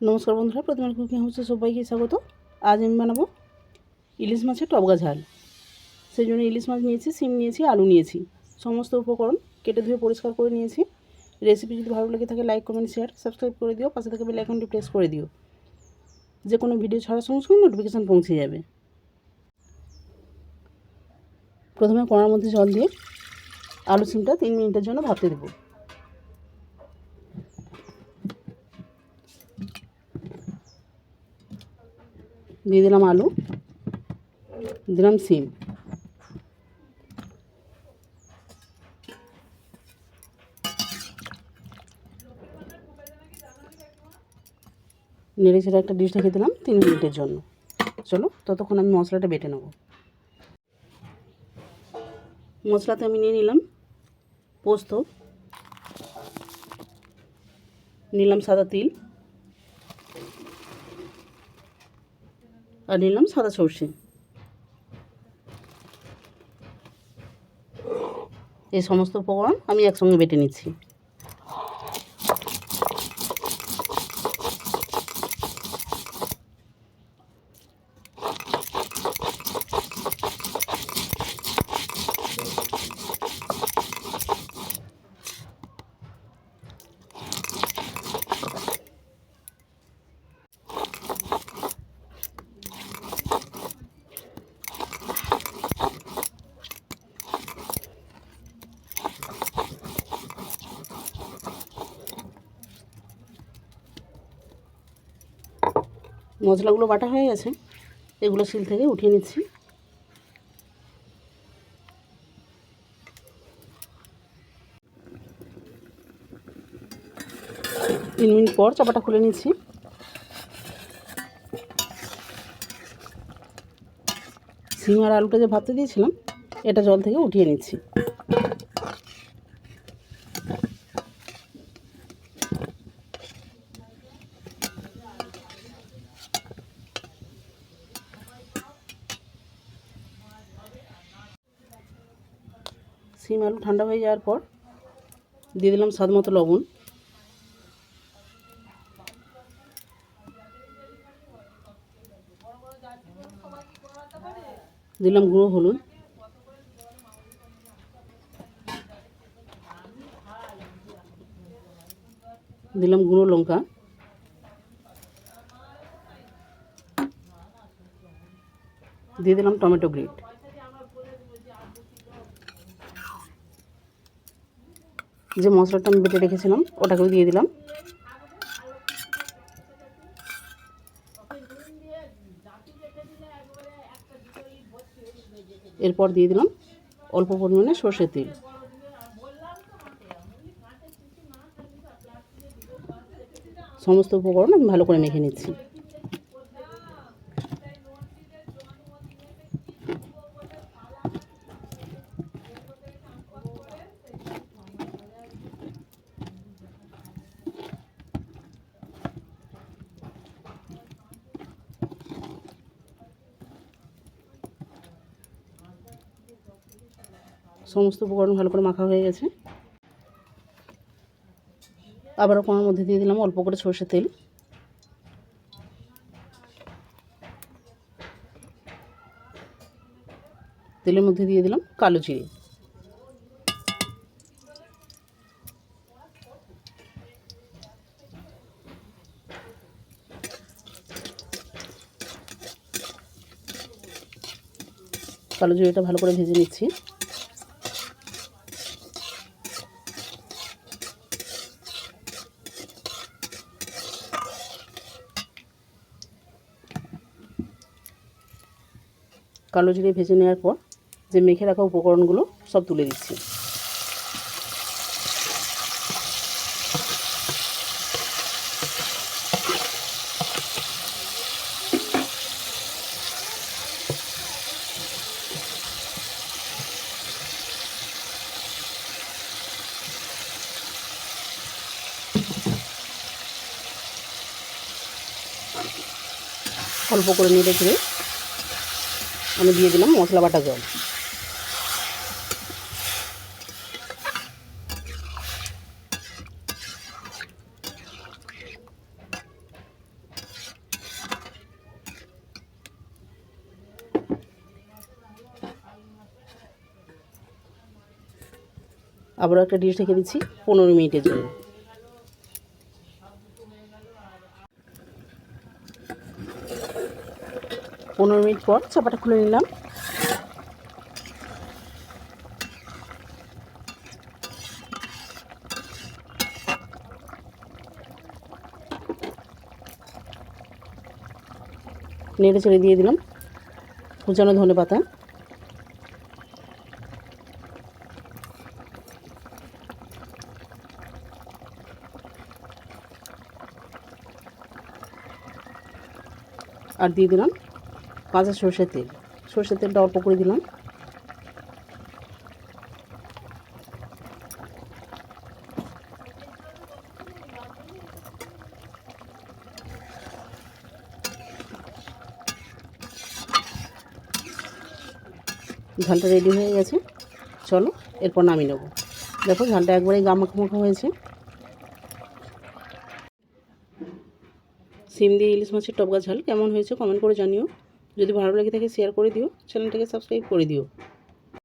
নমস্কার বন্ধুরা প্রতিমার কুকিং হাউসে সবাইকে স্বাগত। আজ আমি বানাবো ইলিশ মাছের টবগা ঝাল। সেই জন্য ইলিশ মাছ নিয়েছি সিম নিয়েছি, আলু নিয়েছি। সমস্ত উপকরণ কেটে ধুয়ে পরিষ্কার করে নিয়েছি। রেসিপি যদি ভালো লেগে থাকে লাইক কমেন্ট শেয়ার সাবস্ক্রাইব করে দিও। পাশে থেকে বেল প্রেস করে দিও। যে কোনো ভিডিও ছাড়ার সঙ্গে সঙ্গে নোটিফিকেশান পৌঁছে যাবে। প্রথমে কড়ার মধ্যে জল দিয়ে আলু সিমটা তিন মিনিটের জন্য ভাবতে দেবো। দিয়ে দিলাম আলু দিলাম সিম নেড়ে ছেড়ে একটা ডিশ রেখে দিলাম তিন মিনিটের জন্য চলো ততক্ষণ আমি মশলাটা বেটে নেব মশলাতে আমি নিয়ে নিলাম পোস্ত নিলাম সাদা তিল আর নিলাম সাদা সর্ষে। এই সমস্ত উপকরণ আমি একসঙ্গে বেটে নিচ্ছি। মশলাগুলো বাটা হয়ে গেছে, এগুলো শিল থেকে উঠিয়ে নিচ্ছি। তিন মিনিট পর চাপাটা খুলে নিচ্ছি। সিম আর আলুটা যে ভাবতে দিয়েছিলাম, এটা জল থেকে উঠিয়ে নিচ্ছি। সিম আলু ঠান্ডা হয়ে যাওয়ার পর দিয়ে দিলাম স্বাদ মতো লবণ। দিলাম গুঁড়ো হলুদ। দিলাম গুঁড়ো লঙ্কা। দিয়ে দিলাম টমেটো গ্রেট। যে মশলাটা আমি বেটে রেখেছিলাম, ওটাকেও দিয়ে দিলাম। এরপর দিয়ে দিলাম অল্প পরিমাণে সর্ষের তেল। সমস্ত উপকরণ আমি ভালো করে মেখে নিচ্ছি। সমস্ত উপকরণ ভালো করে মাখা হয়ে গেছে। আবারও কোনার মধ্যে দিয়ে দিলাম অল্প করে সর্ষের তেল। তেলের মধ্যে দিয়ে দিলাম কালো জিরে। কালো জিরেটা ভালো করে ভেজে নিচ্ছি। কালো জিরে ভেজে নেওয়ার পর যে মেখে রাখা উপকরণগুলো সব তুলে দিচ্ছি। অল্প করে নেড়ে চেড়ে আমি দিয়ে দিলাম মশলা বাটা জল। আবারও একটা ডিশ ঢেকে দিচ্ছি পনেরো মিনিটের জন্য। পনেরো মিনিট পর চাপাটা খুলে নিলাম। নেড়ে চেড়ে দিয়ে দিলাম। কুচানো ধনে পাতা। আর দিয়ে দিলাম। কাঁচা সর্ষের তেল। সর্ষের তেলটা অল্প করে দিলাম। ঝালটা রেডি হয়ে গেছে। চলো, এরপর নামিয়ে নেব। দেখো, ঝালটা একবারে গামাখা মাখা হয়েছে। সিম দিয়ে ইলিশ মাছের টপকা ঝাল কেমন হয়েছে কমেন্ট করে জানিও। যদি ভালো লেগে থাকে শেয়ার করে দিও চ্যানেলটাকে সাবস্ক্রাইব করে দিও।